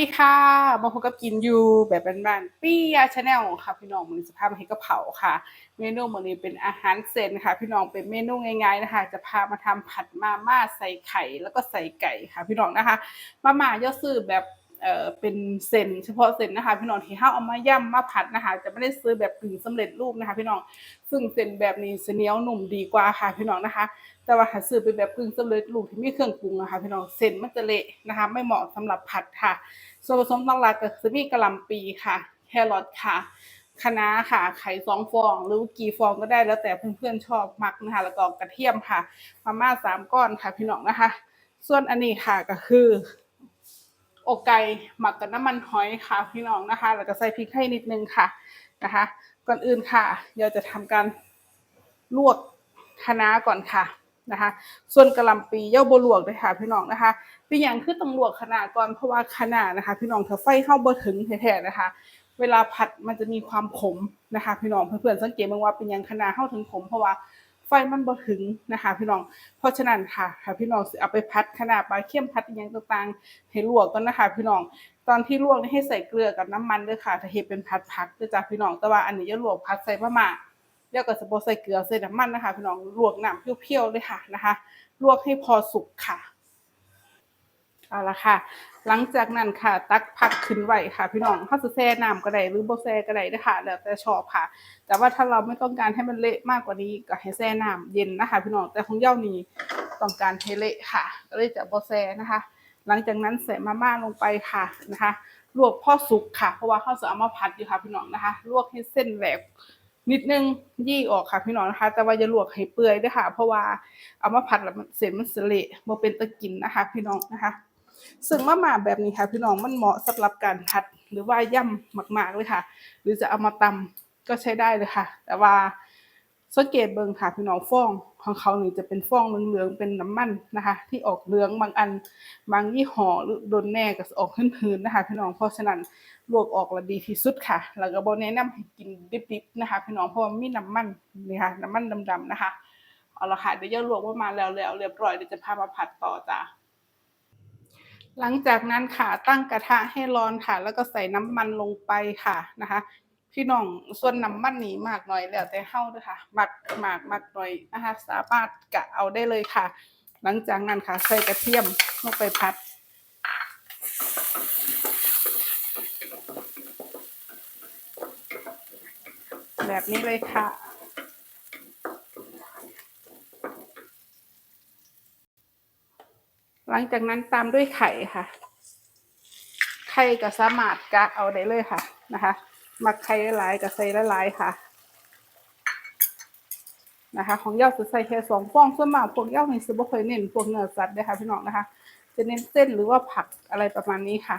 ดีค่ะมาพบกับกินอยู่แบบบ้านๆปี้ยาชาแนลค่ะ พี่น้องมือสภาพมาให้กระเผาค่ะ เมนูมือนี้เป็นอาหารเซนค่ะ พี่น้องเป็นเมนูง่ายๆนะคะ จะพามาทำผัดมาม่าใส่ไข่แล้วก็ใส่ไก่ค่ะ พี่น้องนะคะ มาม่าย่อซื้อแบบ เอ่อเป็นเซนเฉพาะเซนนะคะ พี่น้องที่เฮาเอามาย่ำมาผัดนะคะ จะไม่ได้ซื้อแบบกึ่งสำเร็จรูปนะคะ พี่น้องซึ่งเซนแบบนี้เหนียวหนุ่มดีกว่าค่ะพี่น้องนะคะ แต่ว่าถ้าซื้อเป็นแบบกึ่งสำเร็จรูปที่มีเครื่องปรุงนะคะ พี่น้องเส้นมันจะเละนะคะ ไม่เหมาะสำหรับผัดค่ะ ส่วนผสมหลักๆก็จะมีกะหล่ำปีค่ะ แครอทค่ะคะน้าค่ะไข่สองฟอง หรือกี่ฟองก็ได้แล้วแต่เพื่อนๆชอบมักนะคะแล้วก็กระเทียมค่ะมาม่าสามก้อนค่ะพี่น้องนะคะ ส่วนอันนี้ค่ะก็คือ อกไก่หมักกับน้ำมันหอยค่ะพี่น้องนะคะ แล้วก็ใส่พริกให้นิดนึงค่ะนะคะ ก่อนอื่นค่ะเราจะทำการลวกคะน้าก่อนค่ะนะคะ ส่วนกระลำปีเย่าบลวกเลยค่ะพี่น้องนะคะเป็นอย่างคือต้องลวกคะน้าก่อนเพราะว่าคะน้านะคะ พี่น้องถ้าไฟเข้าบ่ถึงแท้ๆนะคะ เวลาผัดมันจะมีความขมนะคะ พี่น้องเพื่อนๆสังเกตบ้างว่าเป็นอย่างคะน้าเข้าถึงขมเพราะว่า ไฟมันบ่ถึงนะคะพี่น้องเพราะฉะนั้นค่ะค่ะพี่น้องเอาไปพัดคะน้าปลาเค็มพัดอย่างต่างๆให้ลวกก่อนนะคะพี่น้องตอนที่ลวกนี่ให้ใส่เกลือกับน้ำมันด้วยค่ะถ้าเห็ดเป็นพัดผักด้วยจ้ะพี่น้องแต่ว่าอันนี้จะลวกพัดใส่มะม่าแล้วก็จะบ่ใส่เกลือใส่น้ำมันนะคะพี่น้องลวกน้ำเพี้ยวๆเลยค่ะนะคะ ลวกให้พอสุกค่ะ เอาละค่ะ หลังจากนั้นค่ะ ตักผักขึ้นไว้ค่ะ พี่น้องถ้าจะแช่น้ำก็ได้หรือบ่แช่ก็ได้นะคะแล้วแต่ชอบค่ะ แต่ว่าถ้าเราไม่ต้องการให้มันเละมากกว่านี้ก็ให้แช่น้ำเย็นนะคะ พี่น้องแต่ของเย้านี้ต้องการให้เละค่ะ ก็เลยจะบ่แช่นะคะ หลังจากนั้นใส่มาม่าลงไปค่ะนะคะลวกพ่อสุกค่ะ เพราะว่าเขาจะเอามาผัดอยู่ค่ะพี่น้องนะคะ ลวกให้เส้นแหลกนิดนึงยี่ออกค่ะพี่น้องนะคะ แต่ว่าอย่าลวกให้เปื่อยด้วยค่ะ เพราะว่าเอามาผัดแล้วมันเส้นมันสเละบ่เป็นตะกินนะคะ พี่น้องนะคะ ซึ่งมะม่าแบบนี้ค่ะ พี่น้องมันเหมาะสำหรับการผัดหรือว่าย่ำมาก ๆเลยค่ะ หรือจะเอามาตำก็ใช้ได้เลยค่ะ แต่ว่าสังเกตเบิ่งค่ะพี่น้องฟองของเขานี่จะเป็นฟองเหลืองๆเป็นน้ำมันนะคะ ที่ออกเหลืองบางอันบางยี่ห้อหรือโดนแน่ก็ออกหืนๆนะคะพี่น้องเพราะฉะนั้นลวกออกและดีที่สุดค่ะ แล้วก็บ่แนะนำให้กินดิบๆนะคะ พี่น้องเพราะว่ามีน้ำมันนี่ค่ะน้ำมันดำๆนะคะเอาละค่ะเดี๋ยวจะลวกประมาแล้วแล้วเรียบร้อยเดี๋ยวจะพามาผัดต่อจ้ะ หลังจากนั้นค่ะตั้งกระทะให้ร้อนค่ะ แล้วก็ใส่น้ำมันลงไปค่ะนะคะ พี่น้องส่วนน้ำมันนี่มากหน้อยแล้วแต่เฮาด้อค่ะหมักมากหมักน้อยนะคะสามารถกะเอาได้เลยค่ะ หลังจากนั้นค่ะใส่กระเทียมลงไปผัดแบบนี้เลยค่ะ หลังจากนั้นตามด้วยไข่ค่ะ ไข่ก็สามารถกะเอาได้เลยค่ะนะคะมักไข่หลายกับใส่หลายค่ะนะคะ ของเย้าจะใส่แค่สองฟองส่วนมากพวกเย้านี่สิบ่เคยเน้นพวกเนื้อสัตว์เด้อค่ะพี่น้องนะคะ จะเน้นเส้นหรือว่าผักอะไรประมาณนี้ค่ะ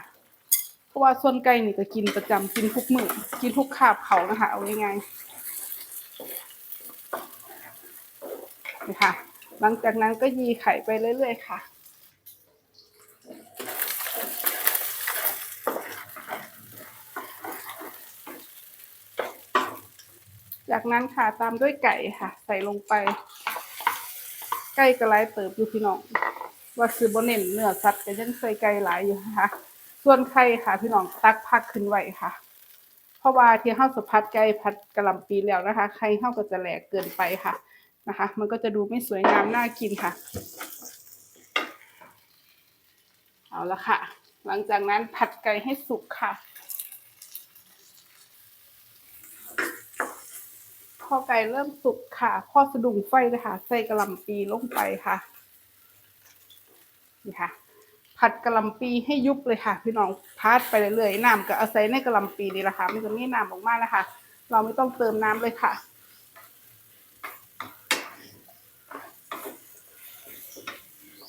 เพราะว่าส่วนไก่นี่ก็กินประจำกินทุกมื้อกินทุกคาบเขานะคะ เอาง่ายๆนี่ค่ะ หลังจากนั้นก็ยีไข่ไปเรื่อยๆค่ะ จากนั้นค่ะตามด้วยไก่ค่ะ ใส่ลงไป ไก่กระไรเติบอยู่พี่น้องว่าซื้อบเน้นเนื้อสัตว์ก็ยังใส่ไก่หลายอยู่นะคะส่วนไข่ค่ะ พี่น้องตักพักขึ้นไว้ค่ะ เพราะว่าที่ข้าวสะพัดไก่พัดกระลำปีแล้วนะคะไข่ข้าวก็จะแหลกเกินไปค่ะนะคะ มันก็จะดูไม่สวยงามน่ากินค่ะ เอาละค่ะ หลังจากนั้นผัดไก่ให้สุกค่ะ อไก่เริ่มสุกค่ะพอสะดุ้งไฟเลยค่ะใส่กระลำปีลงไปค่ะ นี่ค่ะ ผัดกระลำปีให้ยุบเลยค่ะ พี่น้องพัดไปเรื่อยๆน้ำก็อาศัยในกระลำปีนี่แหละค่ะมันจะมีน้ำออกมานะคะ เราไม่ต้องเติมน้ำเลยค่ะ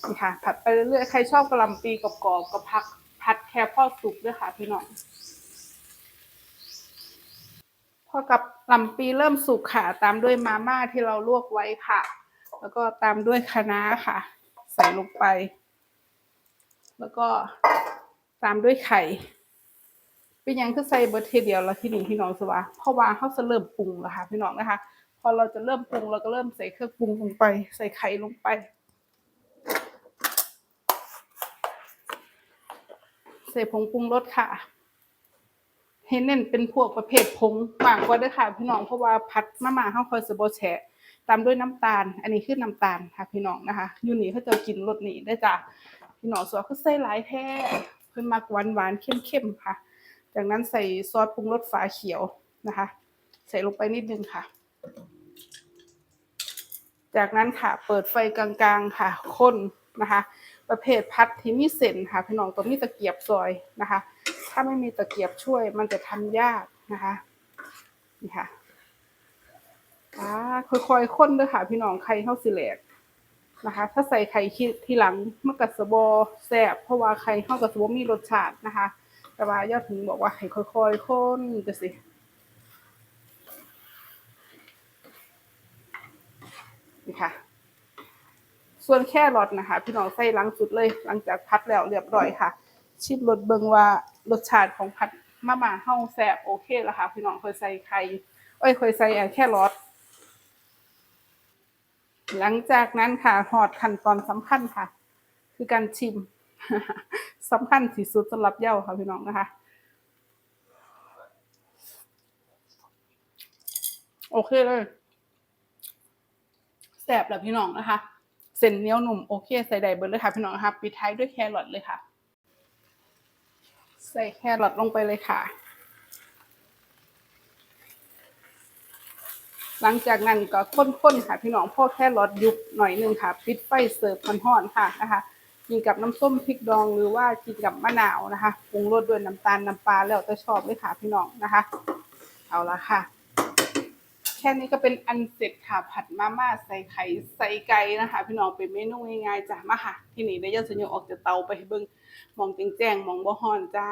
นี่ค่ะ ผัดไปเรื่อยๆใครชอบกระลำปีกรอบๆก็พักผัดแค่พอสุกด้วยค่ะ พี่น้องพอกับ ลำปีเริ่มสุกค่ะ ตามด้วยมาม่าที่เราลวกไว้ค่ะ แล้วก็ตามด้วยคะน้าค่ะ ใส่ลงไป แล้วก็ตามด้วยไข่เป็นยังคือใส่เบอร์เทเดียวแล้วที่นี่พี่น้องสวะเพราะว่าเขาจะเริ่มปรุงแล้วค่ะพี่น้องนะคะ พอเราจะเริ่มปรุงเราก็เริ่มใส่เครื่องปรุงลงไป ใส่ไข่ลงไป ใส่ผงปรุงรสค่ะ ให้เน้นเป็นพวกประเภทผงมากกว่าด้อค่ะพี่น้องเพราะว่าผัดมาม่าเฮาคอยสิบ่แฉะตามด้วยน้ำตาล อันนี้คือน้ำตาลค่ะพี่น้องนะคะยูนี่เขาจะกินรสนี้ได้จ้ะพี่น้องสวยคือใส่หลายแท้เพิ่นมักหวานหวานๆเข้มๆค่ะ จากนั้นใส่ซอสปรุงรสฝาเขียวนะคะ ใส่ลงไปนิดนึงค่ะ จากนั้นค่ะเปิดไฟกลางๆค่ะ คนนะคะ ประเภทพัดที่มีเส้นค่ะพี่น้องต้องมีตะเกียบซอยนะคะ ถ้าไม่มีตะเกียบช่วยมันจะทำยากนะคะ นี่ค่ะอ่าค่อยๆค้นด้วยค่ะ พี่น้องไข่เข้าสิแหลกนะคะ ถ้าใส่ไข่ทีหลังมันกัสบอแซ่บเพราะว่าไข่เข้ากัสบมีรสชาตินะคะ แต่ว่ายอดถึงบอกว่าให้ค่อยๆค้นจะสินี่ค่ะ ส่วนแค่รอทนะคะ พี่น้องใส่หลังสุดเลย หลังจากพัดแล้วเรียบร้อยค่ะ ชิมรสเบิงว่า รสชาติของผัดมาม่าเฮาแซ่บโอเคแล้วค่ะพี่น้องเคยใส่ไข่เอ้ยเคยใส่แค่รสหลังจากนั้นค่ะหอดขั้นตอนสำคัญค่ะ คือการชิมสำคัญที่สุดสำหรับเย้าค่ะพี่น้องนะคะโอเคเลยแซ่บแล้วพี่น้องนะคะ เส้นเนี้ยวหนุ่มโอเคใส่ได้เบิดเลยค่ะพี่น้องนะคะปิดท้ายด้วยแครอทเลยค่ะ ใส่แครอทลงไปเลยค่ะ หลังจากนั้นก็ข้นๆค่ะ พี่น้องพ่อแครอทยุบหน่อยหนึงค่ะ ปิดไฟเสิร์ฟห่อนๆค่ะนะคะกินกับน้ำส้มพริกดองหรือว่ากินกับมะนาวนะคะปรุงรสด้วยน้ำตาลน้ำปลาแล้วแต่ชอบเลยค่ะพี่น้องนะคะ เอาละค่ะ แค่นี้ก็เป็นอันเสร็จค่ะผัดมาม่าใส่ไข่ใส่ไก่นะคะ พี่น้องเป็นเมนูง่ายๆจ้ะมาค่ะ ที่นี่ได้ยอดสยองออกจากเตาไปให้เบิ่ง มองแจ้งๆมองบ่ฮ้อนจ้า